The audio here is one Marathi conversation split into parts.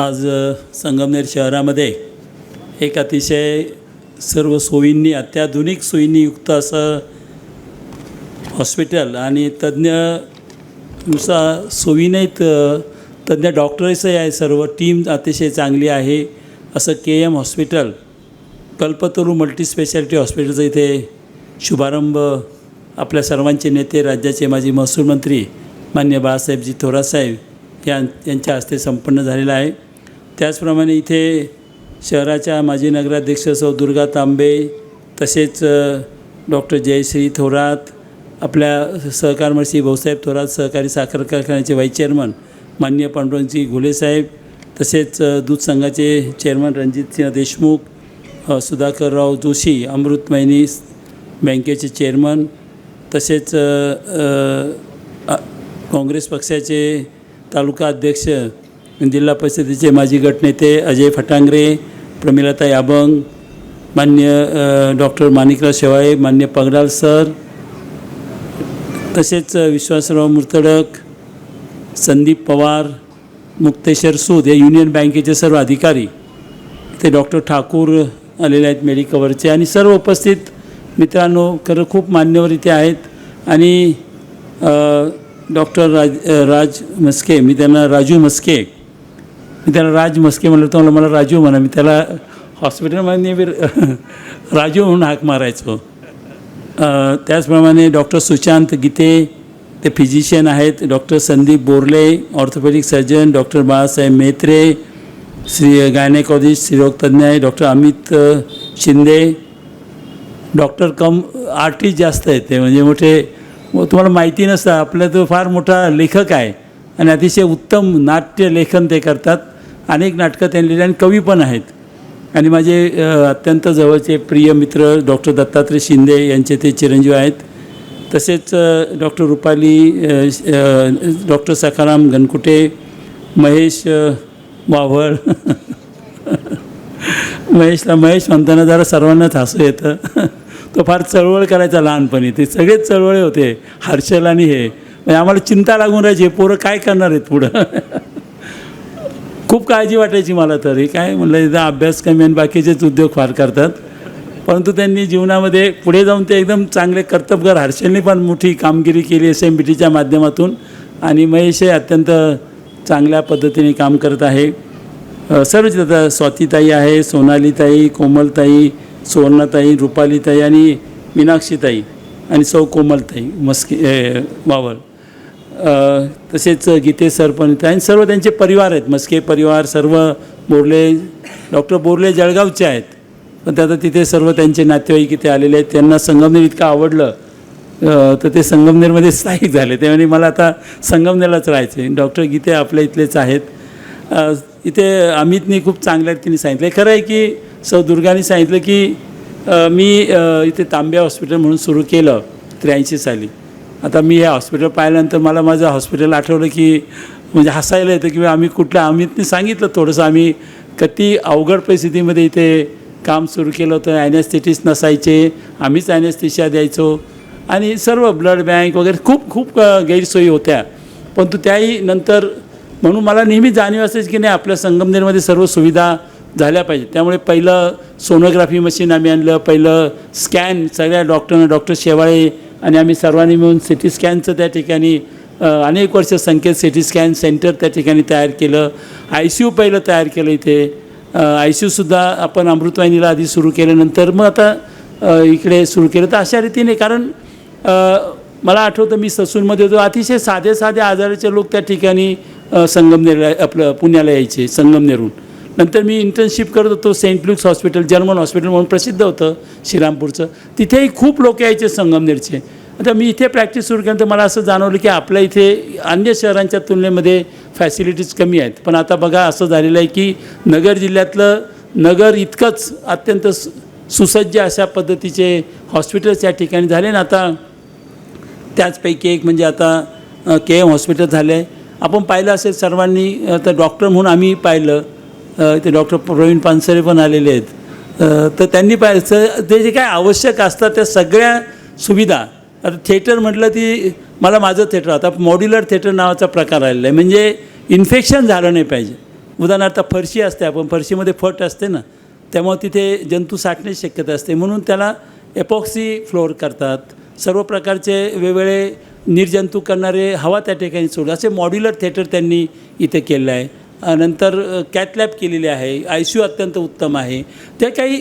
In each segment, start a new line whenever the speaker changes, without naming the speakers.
आज संगमनेर शहरामध्ये एक अतिशय सर्व सोयींनी अत्याधुनिक सोयींनी युक्त असं हॉस्पिटल आणि तज्ज्ञनुसार सोयी नाहीत तज्ज्ञ डॉक्टर्सही आहे सर्व टीम अतिशय चांगली आहे असं K M hospital Kalpataru multispeciality हॉस्पिटलचा इथे शुभारंभ आपल्या सर्वांचे नेते राज्याचे माजी महसूल मंत्री मान्य बाळासाहेबजी थोरातसाहेब या यांच्या हस्ते संपन्न झालेला आहे. त्याचप्रमाणे इथे शहराच्या माजी नगराध्यक्ष सौ दुर्गा तांबे तसेच डॉक्टर जयश्री थोरात आपल्या सहकारमर्शी भाऊसाहेब थोरात सहकारी साखर कारखान्याचे व्हाईस चेअरमन मान्य पांडुरंगजी घुलेसाहेब तसेच दूध संघाचे चेअरमन रणजितसिंह देशमुख सुधाकरराव जोशी अमृतमयनी बँकेचे चेअरमन तसेच काँग्रेस पक्षाचे तालुका अध्यक्ष जिल्हा परिषदेचे माजी गटनेते अजय फटांगरे प्रमिलाताई अभंग मान्य डॉक्टर माणिकराव शेवाळे मान्य पगडाल सर तसेच विश्वासराव मुर्तडक संदीप पवार मुक्तेश्वर सूद हे युनियन बँकेचे सर्व अधिकारी. ते डॉक्टर ठाकूर आलेले आहेत मेडिकवरचे आणि सर्व उपस्थित मित्रांनो खरं खूप मान्यवर इथे आहेत आणि डॉक्टर राज राज मस्के मी त्यांना राजू मस्के मी त्याला राज मस्के म्हणलं तर मला राजू म्हणा. मी त्याला हॉस्पिटलमध्ये मी राजू म्हणून हाक मारायचो. त्याचप्रमाणे डॉक्टर सुशांत गीते ते फिजिशियन आहेत. Doctor Sandeep Borle orthopaedic surgeon doctor Balasaheb Metre Shri gynaecologist स्त्रीरोग आहे. Doctor Amit Shinde. Doctor cum artist जास्त आहेत ते. म्हणजे मोठे तुम्हाला माहिती नसतं. आपला तो फार मोठा लेखक आहे. आणि अतिशय उत्तम नाट्य लेखन ते करतात. अनेक नाटकं त्यांनी लिहिली आणि कवी पण आहेत. आणि माझे अत्यंत जवळचे प्रिय मित्र डॉक्टर दत्तात्रय शिंदे यांचे ते चिरंजीव आहेत. तसेच डॉक्टर रुपाली डॉक्टर सखाराम गणकुटे महेश वावळ महेशला महेश म्हणताना जरा सर्वांनाच हसू येतं. तो फार चळवळ करायचा लहानपणी. ते सगळेच चळवळे होते. हर्षल आणि हे. म्हणजे आम्हाला चिंता लागून राहायची. पोरं काय करणार आहेत पुढं? खूप काळजी वाटायची मला तरी. काय म्हणलं इथं अभ्यास कमी आणि बाकीचेच उद्योग फार करतात. परंतु त्यांनी जीवनामध्ये पुढे जाऊन ते एकदम चांगले कर्तबगार हर्षलने पण मोठी कामगिरी केली एस एम बी टीच्या माध्यमातून. आणि महेश हे अत्यंत चांगल्या पद्धतीने काम करत आहे. सर्वच आता स्वातीताई आहे सोनालीताई कोमलताई सुवर्णाताई रुपालीताई आणि मीनाक्षीताई आणि सौ कोमलताई मस्की ए, तसेच गीते सर पण आणि सर्व त्यांचे परिवार आहेत. मस्के परिवार सर्व बोरले डॉक्टर बोरले जळगावचे आहेत. पण ते आता तिथे सर्व त्यांचे नातेवाईक इथे आलेले आहेत. त्यांना संगमनेर इतकं आवडलं. तर ते संगमनेरमध्ये स्थायिक झाले. त्यामुळे मला आता संगमनेरलाच राहायचे डॉक्टर गीते आपल्या इथलेच आहेत. इथे अमितनी खूप चांगल्या रीतीने सांगितलं. खरं आहे की सौ दुर्गाने सांगितलं की मी इथे तांब्या हॉस्पिटल म्हणून सुरू केलं त्र्याऐंशी साली. आता मी हे हॉस्पिटल पाहिल्यानंतर मला माझं हॉस्पिटल आठवलं की म्हणजे हसायला येतं किंवा आम्ही कुठल्या अमितने सांगितलं थोडंसं. आम्ही किती अवघड परिस्थितीमध्ये इथे काम सुरू केलं होतं. ॲनेस्थेटिस्ट नसायचे. आम्हीच ॲनेस्थेशिया द्यायचो. आणि सर्व ब्लड बँक वगैरे खूप खूप गैरसोयी होत्या. परंतु त्याही नंतर म्हणून मला नेहमी जाणीव असायची की नाही आपल्या संगमनेरमध्ये सर्व सुविधा झाल्या पाहिजेत. त्यामुळे पहिलं सोनोग्राफी मशीन आम्ही आणलं. पहिलं स्कॅन सगळ्या डॉक्टरनं डॉक्टर शेवाळे आणि आम्ही सर्वांनी मिळून सी टी स्कॅनचं त्या ठिकाणी अनेक वर्ष Sanket C T scan centre त्या ठिकाणी तयार केलं. आय सी यू पहिलं तयार केलं इथे. आय सी यूसुद्धा आपण अमृतवाहिनीला आधी सुरू केल्यानंतर मग आता इकडे सुरू केलं. तर अशा रीतीने कारण मला आठवतं मी ससूनमध्ये होतो. अतिशय साधे साधे आजाराचे लोक त्या ठिकाणी संगमनेरला आपलं पुण्याला यायचे संगमनेरहून. नंतर मी इंटर्नशिप करत होतो Saint Luke's hospital German hospital म्हणून प्रसिद्ध होतं श्रीरामपूरचं. तिथेही खूप लोक यायचे संगमनेरचे. आता मी इथे प्रॅक्टिस सुरू केल्यानंतर मला असं जाणवलं की आपल्या इथे अन्य शहरांच्या तुलनेमध्ये फॅसिलिटीज कमी आहेत. पण आता बघा असं झालेलं आहे की नगर जिल्ह्यातलं नगर इतकंच अत्यंत सुसज्ज अशा पद्धतीचे हॉस्पिटल्स या ठिकाणी झाले ना आता. त्याचपैकी एक म्हणजे आता के एम हॉस्पिटल झालं आहे आपण पाहिलं असेल सर्वांनी आता डॉक्टर म्हणून आम्ही पाहिलं. ते डॉक्टर प्रवीण पानसरे पण आलेले आहेत. तर त्यांनी पाहिजे ते जे काय आवश्यक असतात त्या सगळ्या सुविधा आता थिएटर म्हटलं ती मला माझं थिएटर आता मॉड्युलर थिएटर नावाचा प्रकार आलेला आहे. म्हणजे इन्फेक्शन झालं नाही पाहिजे. उदाहरणार्थ फरशी असते आपण फरशीमध्ये फट असते ना त्यामुळे तिथे जंतू साठण्याची शक्यता असते. म्हणून त्याला एपॉक्सी फ्लोअर करतात. सर्व प्रकारचे वेगवेगळे निर्जंतू करणारे हवा त्या ठिकाणी सोडलं असे मॉड्युलर थिएटर त्यांनी इथे केलं आहे. नंतर कॅथलॅब केलेली आहे आय सी यू अत्यंत उत्तम आहे. त्या काही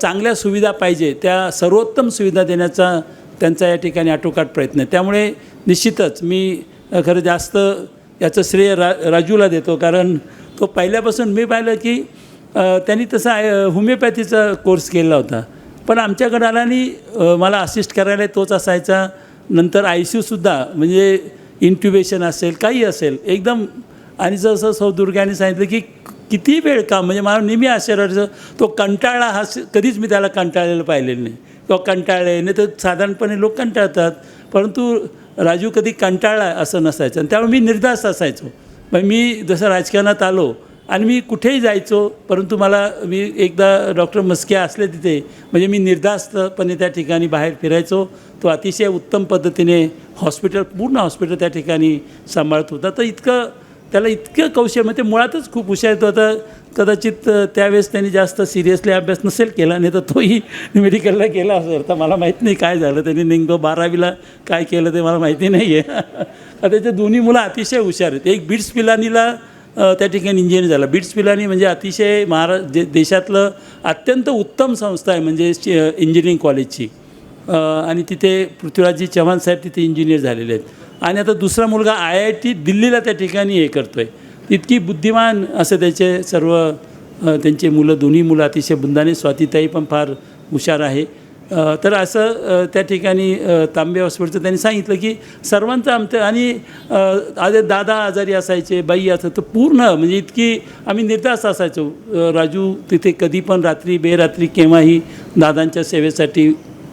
चांगल्या सुविधा पाहिजे त्या सर्वोत्तम सुविधा देण्याचा त्यांचा या ठिकाणी आटोकाट प्रयत्न आहे. त्यामुळे निश्चितच मी खरं जास्त याचं श्रेय रा राजूला देतो कारण तो पहिल्यापासून मी पाहिलं की त्यांनी तसा आय- होमिओपॅथीचा कोर्स केला होता. पण आमच्याकडे आला आणि मला असिस्ट करायला तोच असायचा. नंतर आय सी यूसुद्धा म्हणजे इंट्युबेशन असेल काही असेल एकदम आणि जसं सौ दुर्गाने सांगितलं की किती वेळ काम म्हणजे मला नेहमी आश्चर्याचं तो कंटाळा हा कधीच मी त्याला कंटाळलेलं पाहिलेलं नाही. किंवा कंटाळले नाही तर साधारणपणे लोक कंटाळतात परंतु राजू कधी कंटाळला असं नसायचं. आणि त्यामुळे मी निर्धास्त असायचो. मग मी जसं राजकारणात आलो आणि मी कुठेही जायचो परंतु मला मी एकदा डॉक्टर मस्के असले तिथे म्हणजे मी निर्धास्तपणे त्या ठिकाणी बाहेर फिरायचो. तो अतिशय उत्तम पद्धतीने हॉस्पिटल पूर्ण हॉस्पिटल त्या ठिकाणी सांभाळत होता. तर इतकं त्याला इतकं कौशल्य म्हणजे ते मुळातच खूप हुशार येतो आता कदाचित त्यावेळेस त्यांनी जास्त सिरियसली अभ्यास नसेल केला नाही तर तोही मेडिकलला गेला असेल तर मला माहीत नाही काय झालं त्यांनी नेमकं बारावीला काय केलं ते मला माहिती नाही आहे त्याचे दोन्ही मुलं अतिशय हुशार आहेत. एक बिट्स पिलानीला त्या ठिकाणी इंजिनियर झाला. बिट्स पिलानी म्हणजे अतिशय महारा जे देशातलं अत्यंत उत्तम संस्था आहे म्हणजे इंजिनिअरिंग कॉलेजची आणि तिथे पृथ्वीराजजी चव्हाण साहेब तिथे इंजिनियर झालेले आहेत. आणि आता दुसरा मुलगा आय आय टी दिल्लीला त्या ठिकाणी हे करतो आहे इतकी बुद्धिमान असं त्याचे सर्व त्यांचे मुलं दोन्ही मुलं अतिशय बुंदाने स्वातीताई पण फार हुशार आहे. तर असं त्या ठिकाणी तांबे हॉस्पिटलचं त्यांनी सांगितलं की सर्वांचं आमचं आणि आज दादा आजारी असायचे बाई असं तर पूर्ण म्हणजे इतकी आम्ही निर्धास्त असायचो. राजू तिथे कधी पण रात्री बेरात्री केव्हाही दादांच्या सेवेसाठी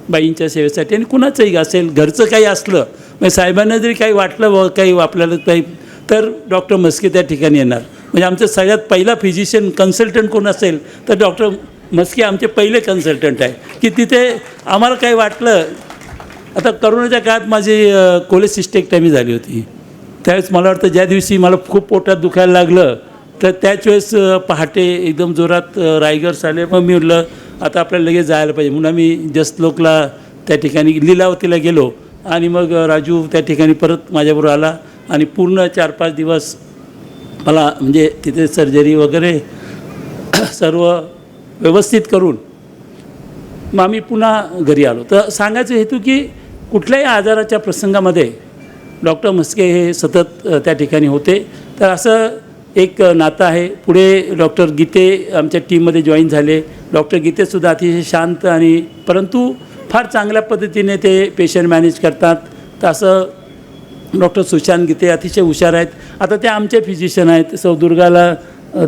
बाईंच्या सेवेसाठी आणि कुणाचंही असेल घरचं काही असलं म्हणजे साहेबांना जरी काही वाटलं व काही आपल्याला काही तर डॉक्टर मस्के त्या ठिकाणी येणार. म्हणजे आमचं सगळ्यात पहिला फिजिशियन कन्सल्टंट कोण असेल तर डॉक्टर मस्के आमचे पहिले कन्सल्टंट आहे. की तिथे आम्हाला काही वाटलं आता करोनाच्या काळात माझी कोलेसिस्टेक्टॅमी झाली होती. त्यावेळेस मला वाटतं ज्या दिवशी मला खूप पोटात दुखायला लागलं तर त्याच वेळेस पहाटे एकदम जोरात रायगर्स आले मग मी म्हटलं आता आपल्याला लगेच जायला पाहिजे. म्हणून आम्ही जसलोकला त्या ठिकाणी लिलावतीला गेलो. आणि मग राजू त्या ठिकाणी परत माझ्याबरोबर आला आणि पूर्ण चार पाच दिवस मला म्हणजे तिथे सर्जरी वगैरे सर्व व्यवस्थित करून मग आम्ही पुन्हा घरी आलो. तर सांगायचं हेतू की कुठल्याही आजाराच्या प्रसंगामध्ये डॉक्टर म्हस्के हे सतत त्या ठिकाणी होते. तर असं एक नातं आहे. पुढे डॉक्टर गीते आमच्या टीममध्ये जॉईन झाले. डॉक्टर गीतेसुद्धा अतिशय शांत आणि परंतु फार चांगल्या पद्धतीने ते पेशंट मॅनेज करतात. तर असं डॉक्टर सुशांत गीते अतिशय हुशार आहेत. आता ते आमचे फिजिशियन आहेत. सौदुर्गाला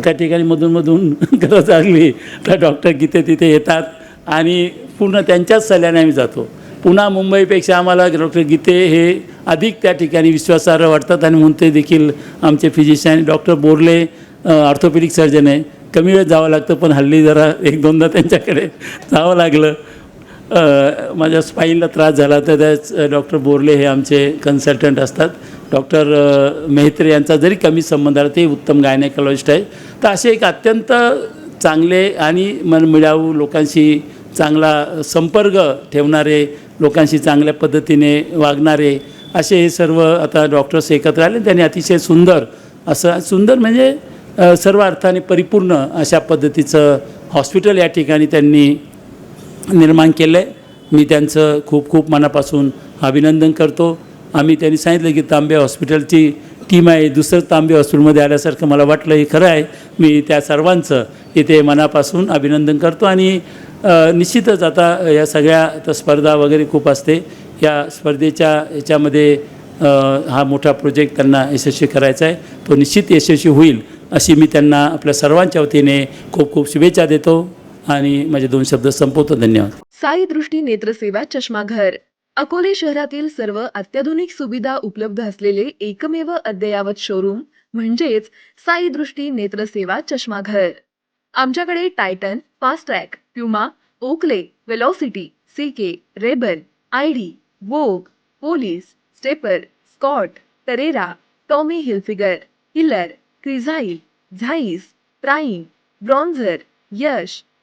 त्या ठिकाणी मधून गरज लागली. तर डॉक्टर गीते तिथे येतात. आणि पूर्ण त्यांच्याच सल्ल्याने आम्ही जातो. पुन्हा मुंबईपेक्षा आम्हाला डॉक्टर गीते हे अधिक त्या ठिकाणी विश्वासार्ह वाटतात. आणि म्हणून ते देखील आमचे physician doctor Borle orthopaedic surgeon आहे. कमी वेळ जावं लागतं पण हल्ली जरा एक दोनदा त्यांच्याकडे जावं लागलं. माझ्या स्पाईनला त्रास झाला तर त्याच डॉक्टर बोरले हे आमचे कन्सल्टंट असतात. डॉक्टर मेहत्रे यांचा जरी कमी संबंध आला ते उत्तम गायनेकॉलॉजिस्ट आहे. तर असे एक अत्यंत चांगले आणि मन मिळावू लोकांशी चांगला संपर्क ठेवणारे लोकांशी चांगल्या पद्धतीने वागणारे असे हे सर्व आता डॉक्टर्स एकत्र आले. त्यांनी अतिशय सुंदर असं सुंदर म्हणजे सर्व अर्थाने परिपूर्ण अशा पद्धतीचं हॉस्पिटल या ठिकाणी त्यांनी निर्माण केलं आहे मी त्यांचं खूप खूप मनापासून अभिनंदन करतो. आम्ही त्यांनी सांगितलं की तांबे हॉस्पिटलची टीम आहे दुसरं तांबे हॉस्पिटलमध्ये आल्यासारखं मला वाटलं हे खरं आहे. मी त्या सर्वांचं इथे मनापासून अभिनंदन करतो आणि निश्चितच आता या सगळ्या स्पर्धा वगैरे खूप असते. या स्पर्धेच्या याच्यामध्ये हा मोठा प्रोजेक्ट त्यांना यशस्वी करायचा आहे. तो निश्चित यशस्वी होईल अशी मी त्यांना आपल्या सर्वांच्या वतीने खूप खूप शुभेच्छा देतो. आणि माझे दोन शब्द संपवतो. धन्यवाद.
साई दृष्टी नेत्रसेवा चष्माघर. अकोले शहरातील सर्व अत्याधुनिक सुविधा उपलब्ध असलेले एकमेव अद्ययावत शोरूम म्हणजेच साई दृष्टी नेत्रसेवा चष्माघर. आमच्याकडे Titan Fastrack Puma Oakley Velocity CK Rebel ID Vogue Police Stepper Scott टरेरा Tommy Hilfiger हिलर Crizal Zeiss Prime bronzer Yash